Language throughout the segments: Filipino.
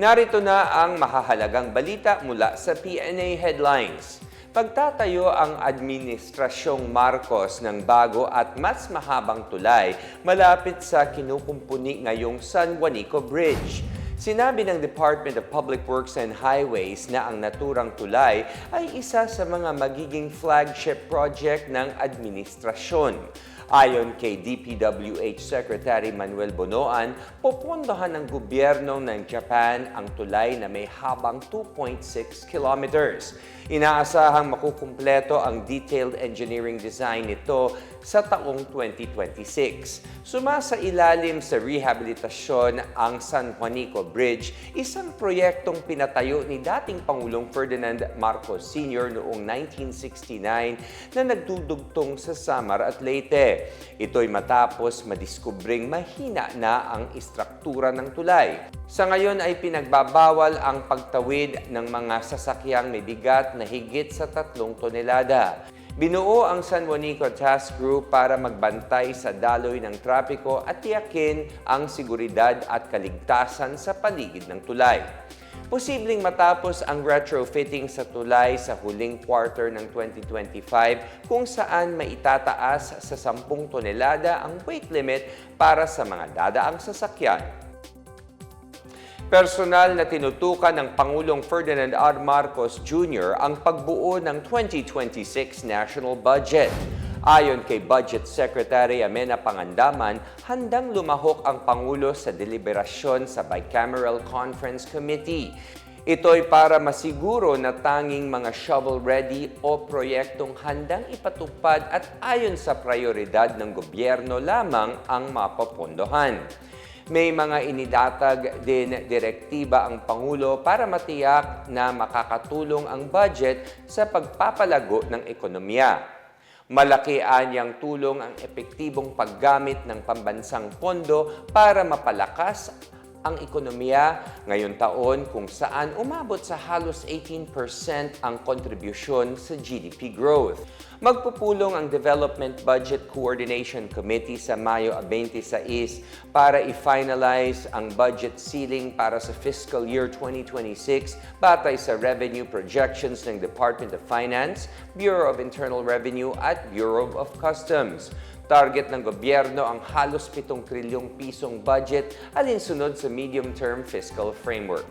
Narito na ang mahahalagang balita mula sa PNA Headlines. Pagtatayo ang Administrasyong Marcos ng bago at mas mahabang tulay malapit sa kinukumpuni ngayong San Juanico Bridge. Sinabi ng Department of Public Works and Highways na ang naturang tulay ay isa sa mga magiging flagship project ng administrasyon. Ayon kay DPWH Secretary Manuel Bonoan, popondohan ng gobyerno ng Japan ang tulay na may habang 2.6 kilometers. Inaasahang makukumpleto ang detailed engineering design nito sa taong 2026. Sumasa ilalim sa rehabilitasyon ang San Juanico Bridge, isang proyektong pinatayo ni dating Pangulong Ferdinand Marcos Sr. noong 1969 na nagdudugtong sa Samar at Leyte. Ito'y matapos madiskubring mahina na ang istruktura ng tulay. Sa ngayon ay pinagbabawal ang pagtawid ng mga sasakyang may bigat na higit sa tatlong tonelada. Binuo ang San Juanico Task Group para magbantay sa daloy ng trapiko at tiyakin ang seguridad at kaligtasan sa paligid ng tulay. Posibleng matapos ang retrofitting sa tulay sa huling quarter ng 2025 kung saan maitataas sa 10 tonelada ang weight limit para sa mga dadaang sasakyan. Personal na tinutukan ng Pangulong Ferdinand R. Marcos Jr. ang pagbuo ng 2026 national budget. Ayon kay Budget Secretary Amena Pangandaman, handang lumahok ang Pangulo sa deliberasyon sa Bicameral Conference Committee. Ito'y para masiguro na tanging mga shovel-ready o proyektong handang ipatupad at ayon sa prioridad ng gobyerno lamang ang mapapondohan. May mga inidatag din direktiba ang Pangulo para matiyak na makakatulong ang budget sa pagpapalago ng ekonomiya. Malaki anyang tulong ang epektibong paggamit ng pambansang pondo para mapalakas ang ekonomiya ngayon taon kung saan umabot sa halos 18% ang kontribusyon sa GDP growth. Magpupulong ang Development Budget Coordination Committee sa Mayo 26 para i-finalize ang budget ceiling para sa fiscal year 2026 batay sa revenue projections ng Department of Finance, Bureau of Internal Revenue at Bureau of Customs. Target ng gobyerno ang halos 7 trilyong pisong budget alinsunod sa medium-term fiscal framework.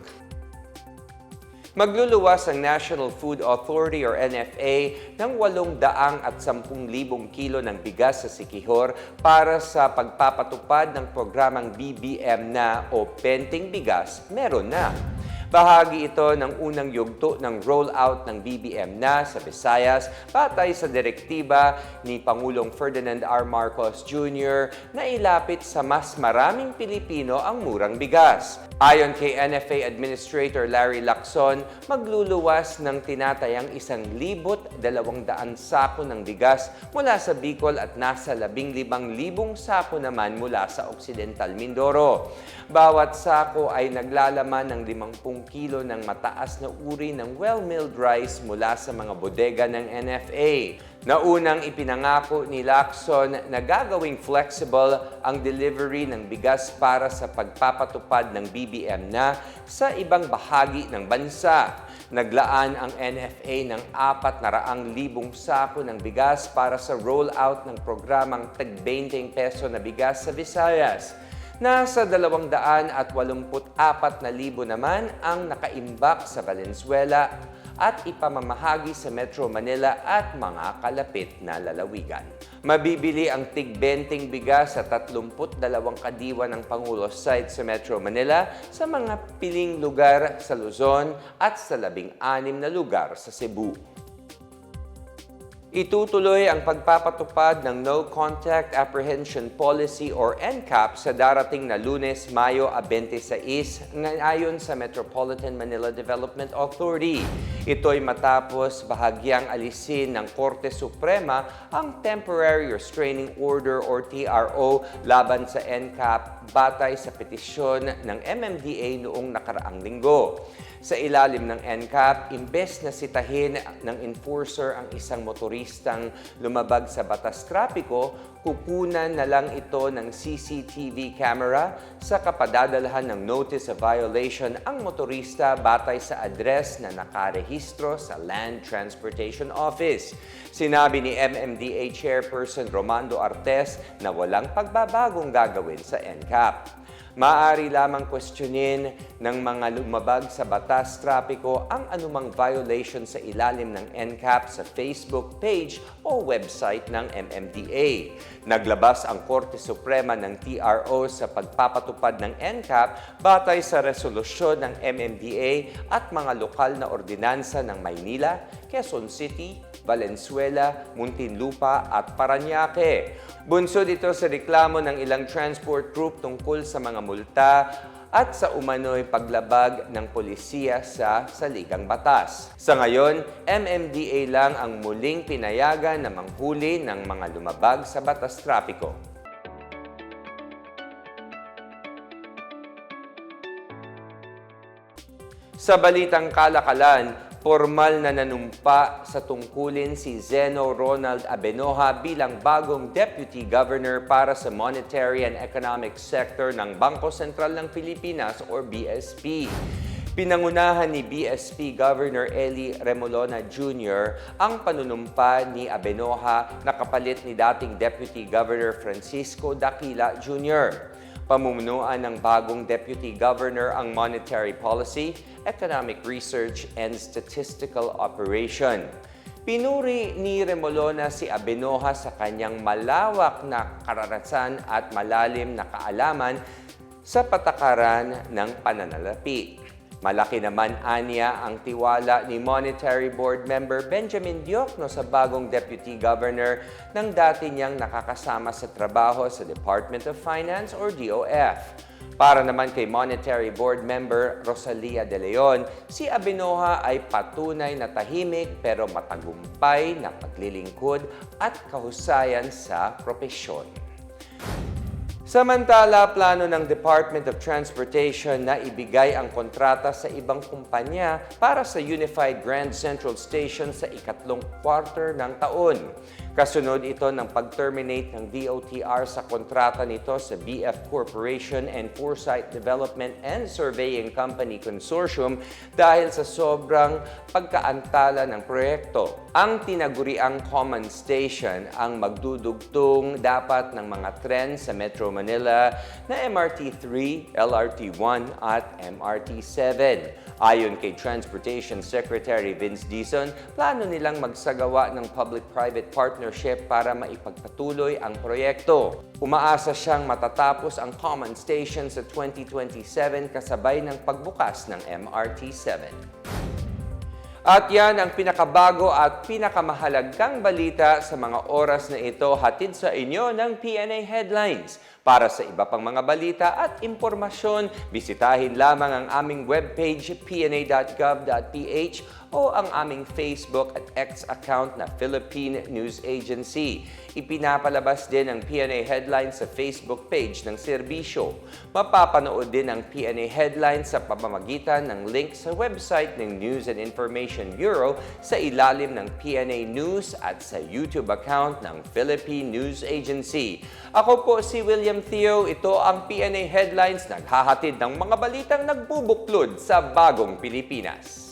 Magluluwas ang National Food Authority or NFA ng 800 at 10,000 kilo ng bigas sa Sikihor para sa pagpapatupad ng programang BBM na o Penting Bigas, meron na. Bahagi ito ng unang yugto ng rollout ng BBM na sa Visayas batay sa direktiba ni Pangulong Ferdinand R. Marcos Jr. na ilapit sa mas maraming Pilipino ang murang bigas. Ayon kay NFA Administrator Larry Lacson, magluluwas ng tinatayang isang libot dalawang daan sako ng bigas mula sa Bicol at nasa labing libang libong sako naman mula sa Occidental Mindoro. Bawat sako ay naglalaman ng 50 kilo ng mataas na uri ng well-milled rice mula sa mga bodega ng NFA. Naunang ipinangako ni Lacson na gagawing flexible ang delivery ng bigas para sa pagpapatupad ng BBM na sa ibang bahagi ng bansa. Naglaan ang NFA ng 400,000 sako ng bigas para sa rollout ng programang tag 20 peso na bigas sa Visayas. Nasa 284 na libo naman ang nakaimbak sa Valenzuela at ipamamahagi sa Metro Manila at mga kalapit na lalawigan. Mabibili ang tig-benting bigas sa 32 kadiwa ng Pangulo site sa Metro Manila sa mga piling lugar sa Luzon at sa 16 na lugar sa Cebu. Itutuloy ang pagpapatupad ng No Contact Apprehension Policy or NCAP sa darating na lunes, Mayo 26 ayon sa Metropolitan Manila Development Authority. Ito'y matapos bahagyang alisin ng Korte Suprema ang Temporary Restraining Order or TRO laban sa NCAP batay sa petisyon ng MMDA noong nakaraang linggo. Sa ilalim ng NCAP, imbes na sitahin ng enforcer ang isang motoristang lumabag sa batas trapiko, kukunan na lang ito ng CCTV camera sa kapadadalhan ng notice of violation ang motorista batay sa address na nakarehistro sa Land Transportation Office. Sinabi ni MMDA Chairperson Romando Artes na walang pagbabagong gagawin sa NCAP. Maaari lamang questionin ng mga lumabag sa batas trapiko ang anumang violation sa ilalim ng NCAP sa Facebook page o website ng MMDA. Naglabas ang Korte Suprema ng TRO sa pagpapatupad ng NCAP batay sa resolusyon ng MMDA at mga lokal na ordinansa ng Maynila, Quezon City, Valenzuela, Muntinlupa at Paranaque. Bunsod ito sa reklamo ng ilang transport group tungkol sa mga multa at sa umano'y paglabag ng polisiya sa saligang batas. Sa ngayon, MMDA lang ang muling pinayagan na manghuli ng mga lumabag sa batas trapiko. Sa balitang kalakalan, formal na nanumpa sa tungkulin si Zeno Ronald Abenoja bilang bagong Deputy Governor para sa Monetary and Economic Sector ng Bangko Sentral ng Pilipinas or BSP. Pinangunahan ni BSP Governor Eli Remolona Jr. ang panunumpa ni Abenoja na kapalit ni dating Deputy Governor Francisco Dakila Jr. Pamumunuan ng bagong Deputy Governor ang Monetary Policy, Economic Research and Statistical Operation. Pinuri ni Remolona si Abenoja sa kanyang malawak na karanasan at malalim na kaalaman sa patakaran ng pananalapi. Malaki naman anya ang tiwala ni Monetary Board member Benjamin Diokno sa bagong Deputy Governor ng dati niyang nakakasama sa trabaho sa Department of Finance or DOF. Para naman kay Monetary Board member Rosalia De Leon, si Abinoha ay patunay na tahimik pero matagumpay na paglilingkod at kahusayan sa propesyon. Samantala, plano ng Department of Transportation na ibigay ang kontrata sa ibang kumpanya para sa Unified Grand Central Station sa ikatlong quarter ng taon. Kasunod ito ng pag-terminate ng DOTR sa kontrata nito sa BF Corporation and Foresight Development and Surveying Company Consortium dahil sa sobrang pagkaantala ng proyekto. Ang tinaguriang common station ang magdudugtong dapat ng mga tren sa Metro Manila na MRT-3, LRT-1 at MRT-7. Ayon kay Transportation Secretary Vince Dizon, plano nilang magsagawa ng public-private partnership para maipagpatuloy ang proyekto. Umaasa siyang matatapos ang common station sa 2027 kasabay ng pagbukas ng MRT-7. At yan ang pinakabago at pinakamahalagang balita sa mga oras na ito hatid sa inyo ng PNA Headlines. Para sa iba pang mga balita at impormasyon, bisitahin lamang ang aming webpage pna.gov.ph o ang aming Facebook at X account na Philippine News Agency. Ipinapalabas din ang PNA Headlines sa Facebook page ng serbisyo. Mapapanood din ang PNA Headlines sa pamamagitan ng link sa website ng News and Information Bureau sa ilalim ng PNA News at sa YouTube account ng Philippine News Agency. Ako po si William Theo. Ito ang PNA Headlines naghahatid ng mga balitang nagbubuklod sa bagong Pilipinas.